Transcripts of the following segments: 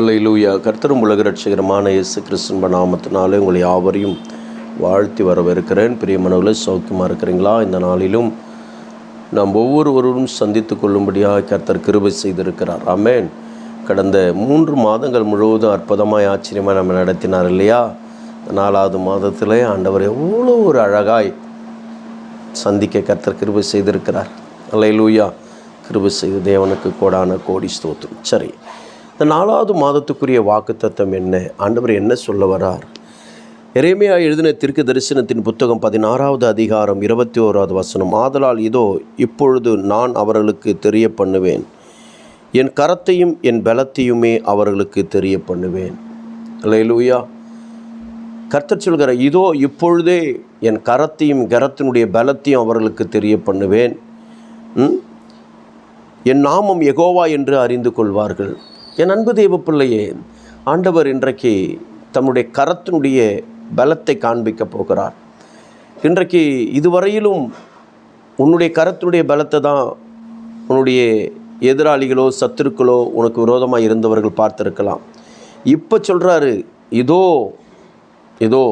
அல்லேலூயா கர்த்தரும் உலக ரட்சகரமான இயேசு கிறிஸ்துவ நாமத்தினாலே உங்களை யாவரையும் வாழ்த்தி வரவேற்கிறேன். பிரியமனவில் சௌக்கியமாக இருக்கிறீங்களா? இந்த நாளிலும் நாம் ஒவ்வொருவரும் சந்தித்து கொள்ளும்படியாக கர்த்தர் கிருபை செய்திருக்கிறார். ஆமென். கடந்த மூன்று மாதங்கள் முழுவதும் அற்புதமாய் ஆச்சரியமாக நம்ம நடத்தினார் இல்லையா? நாலாவது மாதத்திலே ஆண்டவர் எவ்வளோ ஒரு அழகாய் சந்திக்க கர்த்தர் கிருபை செய்திருக்கிறார். அல்லேலூயா கிருபை செய்த தேவனுக்கு கோடான கோடி ஸ்தோத்திரம். சரி. இந்த நாலாவது மாதத்துக்குரிய வாக்குத்தத்தம் என்ன? ஆண்டவர் என்ன சொல்ல வரார்? இறைமையா எழுதின திருக்கு தரிசனத்தின் புத்தகம் பதினாறாவது அதிகாரம் இருபத்தி ஓராவது வசனம் ஆதலால் இதோ இப்பொழுது நான் அவர்களுக்கு தெரிய பண்ணுவேன் என் கரத்தையும் என் பலத்தையுமே அவர்களுக்கு தெரிய பண்ணுவேன் அல்லேலூயா. கர்த்தர் சொல்கிற இதோ இப்பொழுதே என் கரத்தையும் கரத்தினுடைய பலத்தையும் அவர்களுக்கு தெரிய பண்ணுவேன் ம்? என் நாமம் எகோவா என்று அறிந்து கொள்வார்கள். என் அன்பு தேவ பிள்ளையே ஆண்டவர் இன்றைக்கு தம்முடைய கரத்தினுடைய பலத்தை காண்பிக்க போகிறார். இன்றைக்கு இதுவரையிலும் உன்னுடைய கரத்தினுடைய பலத்தை தான் உன்னுடைய எதிராளிகளோ சத்துருக்களோ உனக்கு விரோதமாக இருந்தவர்கள் பார்த்துருக்கலாம். இப்போ சொல்கிறாரு இதோ இதோ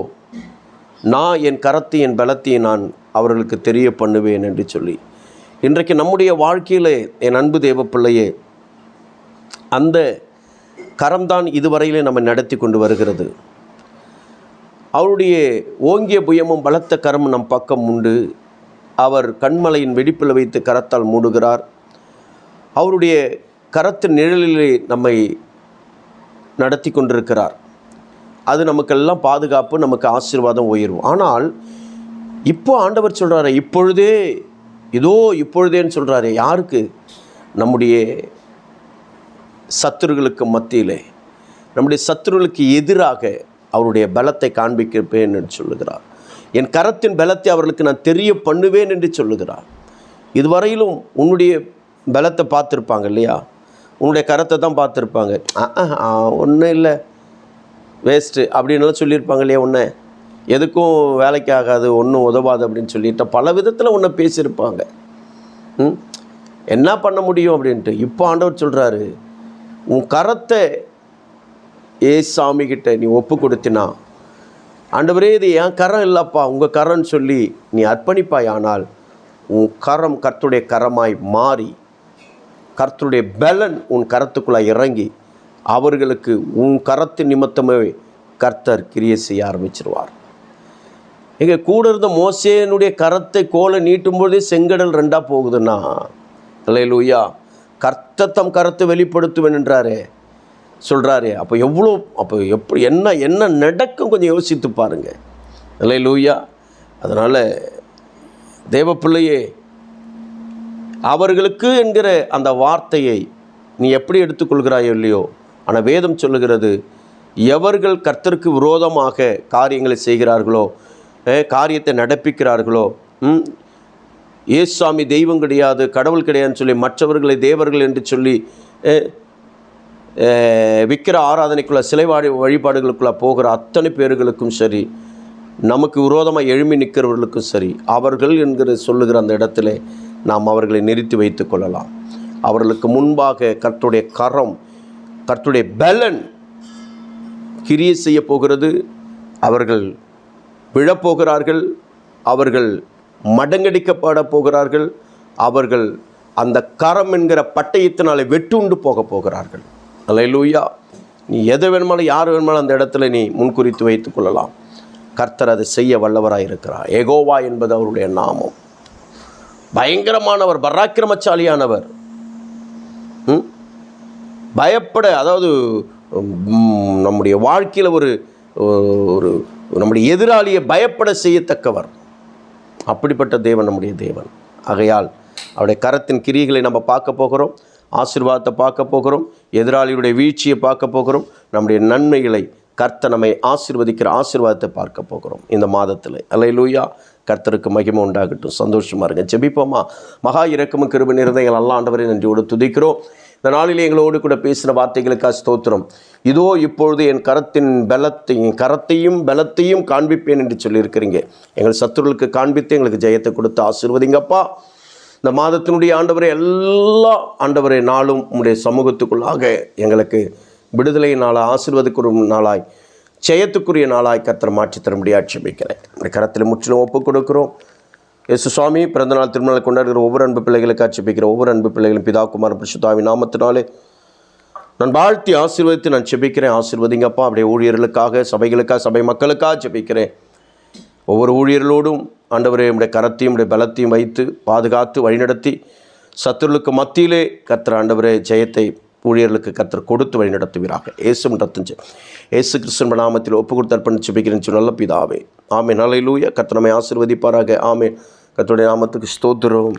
நான் என் கரத்தை என் பலத்தையும் நான் அவர்களுக்கு தெரிய பண்ணுவேன் என்று சொல்லி. இன்றைக்கு நம்முடைய வாழ்க்கையில் என் அன்பு தேவ பிள்ளையே அந்த கரம்தான் இதுவரையிலே நம்ம நடத்தி கொண்டு வருகிறது. அவருடைய ஓங்கிய புயமும் பலத்த கரம் நம் பக்கம் உண்டு. அவர் கண்மலையின் வெடிப்பில் வைத்து கரத்தால் மூடுகிறார். அவருடைய கரத்து நிழலிலே நம்மை நடத்தி கொண்டிருக்கிறார். அது நமக்கெல்லாம் பாதுகாப்பு நமக்கு ஆசீர்வாதம் உயரும் ஆனால் இப்போ ஆண்டவர் சொல்கிறாரு இப்பொழுதே இதோ இப்பொழுதேன்னு சொல்கிறாரு யாருக்கு? நம்முடைய சத்துருகளுக்கு மத்தியிலே நம்முடைய சத்துருகளுக்கு எதிராக அவருடைய பலத்தை காண்பிக்கப்பேன் என்று சொல்லுகிறார். என் கரத்தின் பலத்தை அவர்களுக்கு நான் தெரிய பண்ணுவேன் என்று சொல்லுகிறார். இதுவரையிலும் உன்னுடைய பலத்தை பார்த்துருப்பாங்க இல்லையா? உன்னுடைய கரத்தை தான் பார்த்துருப்பாங்க. ஒன்றும் இல்லை. வேஸ்ட்டு அப்படின்லாம் சொல்லியிருப்பாங்க இல்லையா உன்னை? எதுக்கும் வேலைக்கு ஆகாது ஒன்றும் உதவாது அப்படின்னு சொல்லிட்டு பல விதத்தில் உன்னை பேசியிருப்பாங்க. ம்? என்ன பண்ண முடியும் அப்படின்ட்டு. இப்போ ஆண்டவர் சொல்கிறாரு உன் கரத்தை ஏ சாமிகிட்ட நீ ஒப்பு கொடுத்தினா ஆண்டவரே இது என் கரம் இல்லைப்பா உங்கள் கரம்னு சொல்லி நீ அர்ப்பணிப்பாய். ஆனால் உன் கரம் கர்த்துடைய கரமாய் மாறி கர்த்தருடைய பலன் உன் கரத்துக்குள்ளே இறங்கி அவர்களுக்கு உன் கரத்து நிமித்தமே கர்த்தர் கிரியை செய்ய ஆரம்பிச்சிருவார். எங்கள் கூட இருந்த மோசேனுடைய கரத்தை கோலை நீட்டும்போதே செங்கடல் ரெண்டாக போகுதுன்னா இல்லை லூயா கர்த்தத்தம் கருத்து வெளிப்படுத்துவேன் என்றாரே. சொல்கிறாரே அப்போ எவ்வளோ அப்போ எப்படி என்ன என்ன நடக்கும் கொஞ்சம் யோசித்து பாருங்கள் இல்லை லூயா அதனால் தேவ பிள்ளையே அவர்களுக்கு என்கிற அந்த வார்த்தையை நீ எப்படி எடுத்துக்கொள்கிறாயோ இல்லையோ ஆனால் வேதம் சொல்லுகிறது எவர்கள் கர்த்தருக்கு விரோதமாக காரியங்களை செய்கிறார்களோ காரியத்தை நடப்பிக்கிறார்களோ ம், தெய்வம் கிடையாது கடவுள் கிடையாதுன்னு சொல்லி மற்றவர்களை தேவர்கள் என்று சொல்லி விக்கிர ஆராதனைக்குள்ளே சிலை வாடி வழிபாடுகளுக்குள்ளே போகிற அத்தனை பேர்களுக்கும் சரி நமக்கு விரோதமாக எழும்பி நிற்கிறவர்களுக்கும் சரி அவர்கள் என்கிற சொல்லுகிற அந்த இடத்துல நாம் அவர்களை நிறுத்தி வைத்து கொள்ளலாம். அவர்களுக்கு முன்பாக கர்த்துடைய கரம் கர்த்துடைய பலன் கிரிய செய்ய போகிறது. அவர்கள் விழப்போகிறார்கள். அவர்கள் மடங்கடிக்கப்பட போகிறார்கள். அவர்கள் அந்த கரம் என்கிற பட்டயத்தினாலே வெட்டுண்டு போக போகிறார்கள். அல்லேலூயா நீ எதை வேணுமாலும் யார் வேணுமாலும் அந்த இடத்துல நீ முன்குறித்து வைத்து கொள்ளலாம். கர்த்தர் அதை செய்ய வல்லவராக இருக்கிறார். ஏகோவா என்பது அவருடைய நாமம். பயங்கரமானவர் பராக்கிரமச்சாலியானவர் ம்? பயப்பட அதாவது நம்முடைய வாழ்க்கையில் ஒரு ஒரு நம்முடைய எதிராளியை பயப்பட செய்யத்தக்கவர். அப்படிப்பட்ட தேவன் நம்முடைய தேவன். ஆகையால் அவருடைய கரத்தின் கிரியைகளை நம்ம பார்க்க போகிறோம் ஆசீர்வாதத்தை பார்க்க போகிறோம் எதிராளியுடைய வீழ்ச்சியை பார்க்க போகிறோம் நம்முடைய நன்மைகளை கர்த்தர் நம்மை ஆசிர்வதிக்கிற ஆசிர்வாதத்தை பார்க்க போகிறோம். இந்த மாதத்தில். அல்லையிலூயா கர்த்தருக்கு மகிமை உண்டாகட்டும். சந்தோஷமாக இருங்க. ஜெபிப்போமா. மகா இறக்கமும் கிருப நிறந்தைகள் அல்ல ஆண்டவரை நன்றியோடு துதிக்கிறோம். இந்த நாளிலே எங்களோடு கூட பேசின வார்த்தைகளுக்காக ஸ்தோத்திரம். இதோ இப்பொழுது என் கரத்தின் பலத்தையும் கரத்தையும் பலத்தையும் காண்பிப்பேன் என்று சொல்லியிருக்கிறீங்க. எங்கள் சத்துருளுக்கு காண்பித்து எங்களுக்கு ஜெயத்தை கொடுத்து ஆசீர்வதிங்கப்பா. இந்த மாதத்தினுடைய ஆண்டவரை எல்லா ஆண்டவரை நாளும் உங்களுடைய சமூகத்துக்குள்ளாக எங்களுக்கு விடுதலை நாளாக ஆசீர்வதிக்குரிய நாளாய் ஜெயத்துக்குரிய நாளாய் கத்திர மாற்றி தரும்படியாக ஆட்சேபிக்கிறேன். இந்த கரத்தில் முற்றிலும் ஒப்புக் கொடுக்குறோம். இயேசு சுவாமி பிறந்தநாள் திருமணம் கொண்டாடுகிற ஒவ்வொரு அன்பு பிள்ளைகளை காட்சிப்பிக்கிற ஒவ்வொரு அன்பு பிள்ளைகளும் பிதாகுமார் பிரசுத்தாவி நாமத்தினாலே நான் வாழ்த்தி ஆசீர்வதித்து நான் செபிக்கிறேன் ஆசீர்வதிங்கப்பா. அப்படியே ஊழியர்களுக்காக சபைகளுக்காக சபை மக்களுக்காக செபிக்கிறேன் ஒவ்வொரு ஊழியர்களோடும் ஆண்டவரே நம்முடைய கரத்தையும் உடைய பலத்தையும் வைத்து பாதுகாத்து வழிநடத்தி சத்துருளுக்கு மத்தியிலே கத்திர ஆண்டவரே ஜெயத்தை ஊழியர்களுக்கு கத்தர் கொடுத்து வழிநடத்துவீராக. இயேசு ரத்தம் ஜெயம் இயேசு கிறிஸ்தன் நாமத்தில் ஒப்பு கொடுத்து அர்ப்பணித்து செபிக்கிறேன் நல்ல பிதாவே. ஆமே நலையிலூய கத்தனமை ஆசிர்வதிப்பாராக ஆசீர்வதிப்பாராக. ஆமே கத்துடைய நாமத்துக்கு ஸ்தோத்திரம்.